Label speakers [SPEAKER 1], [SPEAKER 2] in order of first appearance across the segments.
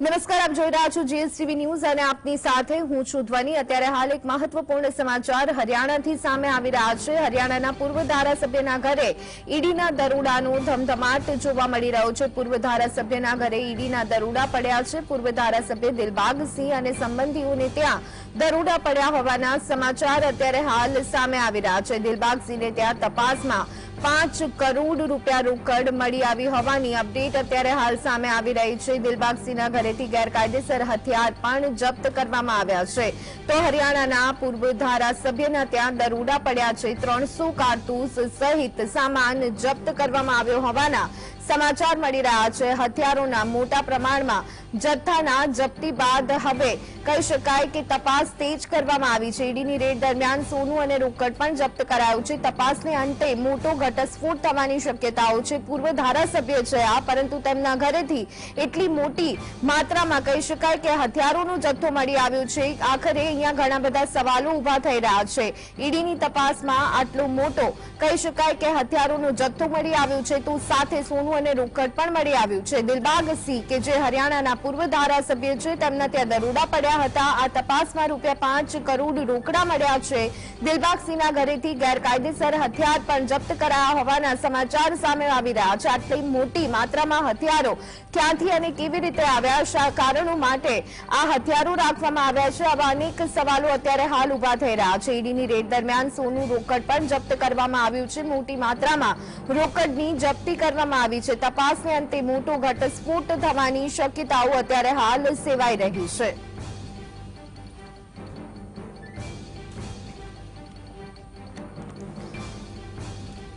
[SPEAKER 1] નમસ્કાર, આપ જોઈ રહ્યા છો જીએસટીવી ન્યૂઝ અને આપની સાથે હું છું ધ્વની. અત્યારે હાલ એક મહત્વપૂર્ણ સમાચાર હરિયાણાથી સામે આવી રહ્યા છે. હરિયાણાના પૂર્વ ધારાસભ્યના ઘરે ઈડીના દરોડાનો ધમધમાટ જોવા મળી રહ્યો છે. પૂર્વ ધારાસભ્યના ઘરે ઈડીના દરોડા પડ્યા છે. પૂર્વ ધારાસભ્ય દિલબાગસિંહ અને સંબંધીઓને ત્યાં દરોડા પડ્યા હોવાના સમાચાર અત્યારે હાલ સામે આવી રહ્યા છે. દિલબાગસિંહને ત્યાં તપાસમાં પાંચ કરોડ રૂપિયા રોકડ મળી આવી હોવાની અપડેટ અત્યારે હાલ સામે આવી રહી છે. દિલબાગસિંહના ઘરેથી ગેરકાયદેસર હથિયાર પણ જપ્ત કરવામાં આવ્યા છે. તો હરિયાણાના પૂર્વ ધારાસભ્યના ત્યાં દરોડા પડ્યા છે. ત્રણસો કારતૂસ સહિત સામાન જપ્ત કરવામાં આવ્યો હોવાના સમાચાર મળી રહ્યા છે. હથિયારોના મોટા પ્રમાણમાં જથ્થાના જપ્તી બાદ હવે કહી શકાય કે તપાસ તેજ કરવામાં આવી છે. ઈડીની રેડ દરમિયાન સોનું અને રોકડ પણ જપ્ત કરાયું છે. તપાસને અંતે મોટો ઘટસ્ફોટ થવાની શક્યતાઓ છે. પૂર્વ ધારાસભ્ય છે આ, પરંતુ તેમના ઘરેથી એટલી મોટી માત્રામાં કહી શકાય કે હથિયારોનો જથ્થો મળી આવ્યો છે. આખરે અહીંયા ઘણા બધા સવાલો ઊભા થઈ રહ્યા છે. ઈડીની તપાસમાં આટલો મોટો કહી શકાય કે હથિયારોનો જથ્થો મળી આવ્યો છે તો સાથે સોનું અને રોકડ પણ મળી આવ્યું છે. દિલબાગસિંહ કે જે હરિયાણાના પૂર્વ ધારાસભ્ય છે, તેમના ત્યાં દરોડા પડ્યા હતા. આ તપાસમાં રૂપિયા પાંચ કરોડ રોકડા મળ્યા છે. દિલબાગસિંહના ઘરેથી ગેરકાયદેસર હથિયાર પણ જપ્ત કરાયા હોવાના સમાચાર સામે આવી રહ્યા છે. આટલી મોટી માત્રામાં હથિયારો ક્યાંથી અને કેવી રીતે આવ્યા કારણો માટે આ હથિયારો રાખવામાં આવ્યા છે. આવા અનેક સવાલો અત્યારે હાલ ઊભા થઈ રહ્યા છે. ઈડીની રેડ દરમિયાન સોનું રોકડ પણ જપ્ત કરવામાં આવ્યું છે. મોટી માત્રામાં રોકડની જપ્તી કરવામાં આવી છે. તપાસને અંતે મોટો ઘટસ્ફોટ થવાની શક્યતાઓ અત્યારે હાલ સેવાઈ રહી છે.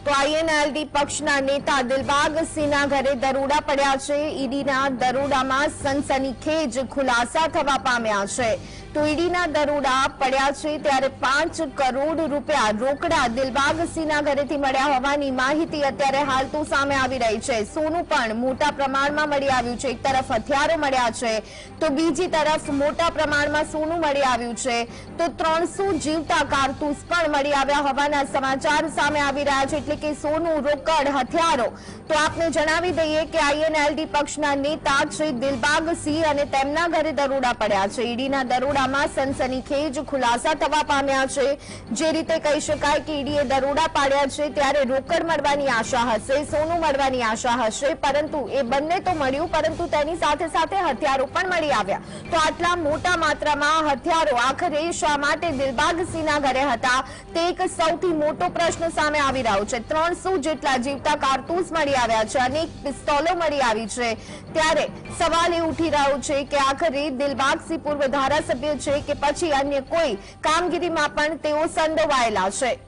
[SPEAKER 1] તો આઈએનએલડી પક્ષના નેતા દિલબાગ સિંહના ઘરે દરોડા પડ્યા છે. ઈડીના દરોડામાં સનસનીખેજ ખુલાસા થવા પામ્યા છે. તો ઈડીના દરોડા પડ્યા છે ત્યારે પાંચ કરોડ રૂપિયા રોકડા દિલબાગસિંહના ઘરેથી મળ્યા હોવાની માહિતી અત્યારે હાલ તો સામે આવી રહી છે. સોનું પણ મોટા પ્રમાણમાં મળી આવ્યું છે. એક તરફ હથિયારો મળ્યા છે, તો બીજી તરફ મોટા પ્રમાણમાં સોનું મળી આવ્યું છે, તો ત્રણસો જીવતા કારતૂસ પણ મળી આવ્યા હોવાના સમાચાર સામે આવી રહ્યા છે. એટલે કે સોનું રોકડ, હથિયારો, તો આપને જણાવી દઈએ કે આઈએનએલડી પક્ષના નેતા શ્રી દિલબાગસિંહ અને તેમના ઘરે દરોડા પડ્યા છે. ઈડીના દરોડામાં સનસનીખેજ ખુલાસા થવા પામ્યા છે. જે રીતે કહી શકાય કે ઈડીએ દરોડા પાડ્યા છે, ત્યારે રોકડ મળવાની આશા હશે, સોનું મળવાની આશા હશે, પરંતુ એ બંને તો મળ્યું, પરંતુ તેની સાથે સાથે હથિયારો પણ મળી આવ્યા. તો આટલા મોટા માત્રામાં હથિયારો આખરે શા માટે દિલબાગસિંહના ઘરે હતા? તે એક સૌથી મોટો પ્રશ્ન સામે આવી રહ્યો છે. ત્રણસો જેટલા જીવતા કારતૂસ મળી આવ્યા છે, અનેક પિસ્તોલો મળી આવી છે. ત્યારે સવાલ એ ઉઠી રહ્યો છે કે આખરે દિલબાગસિંહ પૂર્વ ધારાસભ્ય છે કે પછી અન્ય કોઈ કામગીરીમાં પણ તેઓ સંડોવાયેલા છે.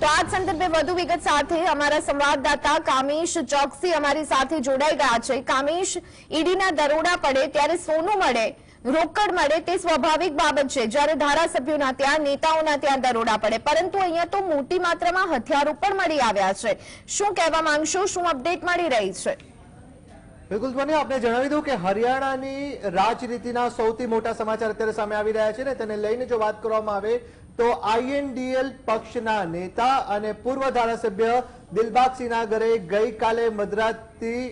[SPEAKER 1] તો આ સંદર્ભે વધુ વિગત સાથે અમારા સંવાદદાતા કામેશ ચોકસી અમારી સાથે જોડાઈ ગયા છે. કામેશ, ઈડીના દરોડા પડે ત્યારે સોનું મળે, રોકડ મળે તે સ્વાભાવિક બાબત છે. જ્યારે ધારાસભ્યોના ત્યાં, નેતાઓના ત્યાં દરોડા પડે. પરંતુ અહીંયા તો મોટી માત્રામાં હથિયારો પણ મળી આવ્યા છે. શું કહેવા માંગશો? શું અપડેટ મળી રહી છે?
[SPEAKER 2] બિલકુલ ધ્વની આપને જણાવી દઉં કે હરિયાણાની રાજનીતિના સૌથી મોટા સમાચાર અત્યારે સામે આવી રહ્યા છે ને તેને લઈને જો વાત કરવામાં આવે તો આઈએનડીએલ પક્ષના નેતા અને પૂર્વ ધારાસભ્ય દિલબાગસિંહના ઘરે ગઈકાલે મધરાતથી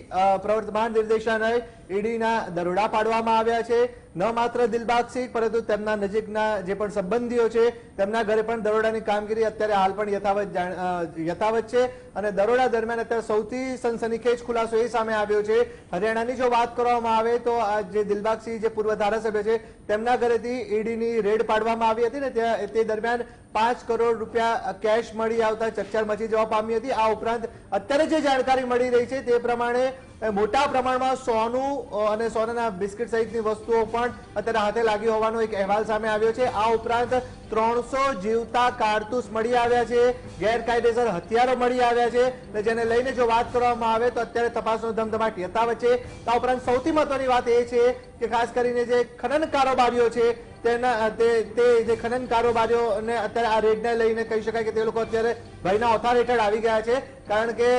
[SPEAKER 2] પ્રવર્તમાન નિર્દેશાલય ઈડીના દરોડા પાડવામાં આવ્યા છે. ન માત્ર દિલબાગસિંહ પરંતુ તેમના નજીકના જે પણ સંબંધીઓ છે, તેમના ઘરે પણ દરોડાની કામગીરી અત્યારે હાલ પણ યથાવત યથાવત છે. અને દરોડા દરમિયાન અત્યારે સૌથી સનસનીખેજ ખુલાસો એ સામે આવ્યો છે. હરિયાણાની જો વાત કરવામાં આવે તો આ જે દિલબાગસિંહ જે પૂર્વ ધારાસભ્ય છે, તેમના ઘરેથી ઈડીની રેડ પાડવામાં આવી હતી ને તે દરમિયાન પાંચ કરોડ રૂપિયા કેશ મળી આવતા ચકચાર મચી જવા પામી હતી. આ ઉપરાંત અત્યારે જે જાણકારી મળી રહી છે તે પ્રમાણે મોટા પ્રમાણમાં સોનું અને સોનાના બિસ્કિટ સહિતની વસ્તુઓ પણ અત્યારે હાથે લાગી હોવાનો એક અહેવાલ સામે આવ્યો છે. આ ઉપરાંત ત્રણસો જીવતા કારતૂસ મળી આવ્યા છે, ગેરકાયદેસર હથિયારો મળી આવ્યા છે અને જેને લઈને જો વાત કરવામાં આવે તો અત્યારે તપાસનો ધમધમાટ યથાવત છે. આ ઉપરાંત સૌથી મહત્વની વાત એ છે કે ખાસ કરીને જે ખનન કારોબારીઓ છે, તેના, તે તે જે ખનન કારોબારીઓને અત્યારે આ રેડને લઈને કહી શકાય કે તે લોકો અત્યારે ભયના ઓથાર હેઠળ આવી ગયા છે. કારણ કે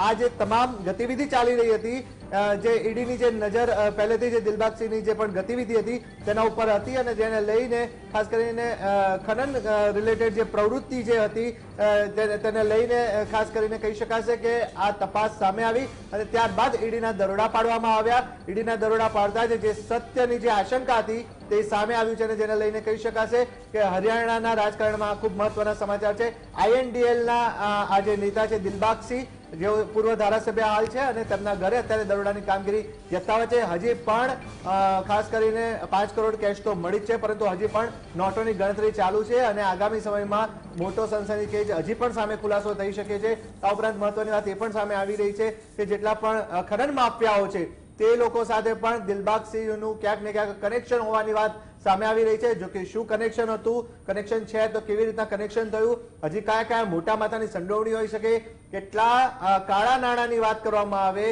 [SPEAKER 2] આ જે તમામ ગતિવિધિ ચાલી રહી હતી જે ઈડીની જે નજર પહેલેથી જે દિલબાગસિંહની જે પણ ગતિવિધિ હતી, તેના ઉપર હતી અને જેને લઈને, ખાસ કરીને ખનન રિલેટેડ જે પ્રવૃત્તિ જે હતી તેને- લઈને ખાસ કરીને કહી શકાશે કે આ તપાસ સામે આવી અને ત્યારબાદ ઈડીના દરોડા પાડવામાં આવ્યા. ઈડીના દરોડા પાડતા જ સત્યની જે આશંકા હતી, તે સામે આવ્યું છે અને જેને લઈને કહી શકાશે કે હરિયાણાના રાજકારણમાં ખૂબ મહત્વના સમાચાર છે. આઈએનડીએલના આ જે નેતા છે દિલબાગસિંહ જેઓ પૂર્વ ધારાસભ્ય હાલ છે અને તેમના ઘરે અત્યારે દરોડાની કામગીરી યથાવત છે. હજી પણ ખાસ કરીને પાંચ કરોડ કેશ તો મળી જ છે, પરંતુ હજી પણ નોટોની ગણતરી ચાલુ છે અને આગામી સમયમાં મોટો સનસની સનસનીખેજ હજી પણ સામે ખુલાસો થઈ શકે છે. આ ઉપરાંત મહત્વની વાત એ પણ સામે આવી રહી છે કે જેટલા પણ ખનન માફિયાઓ છે તે લોકો સાથે પણ દિલબાગસિંહનું ક્યાંક ને ક્યાંક કનેક્શન હોવાની વાત સામે આવી રહી છે. જો કે શું કનેક્શન હતું? કનેક્શન છે તો કેવી રીતના કનેક્શન થયું? હજી કયા કયા મોટા માતાની સંડોવણી હોઈ શકે. કેટલા કાળા નાણાંની વાત કરવામાં આવે.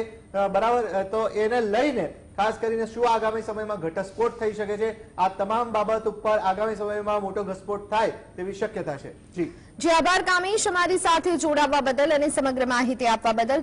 [SPEAKER 2] બરાબર? તો એને લઈને ખાસ કરીને શું આગામી સમયમાં ઘટસ્ફોટ થઈ શકે છે? આ તમામ બાબત ઉપર આગામી સમયમાં મોટો ઘટસ્ફોટ થાય તેવી શક્યતા છે. જી.
[SPEAKER 1] જે, આભાર, કામેશ. અમારી સાથે જોડાવા બદલ અને સમગ્ર માહિતી આપવા બદલ.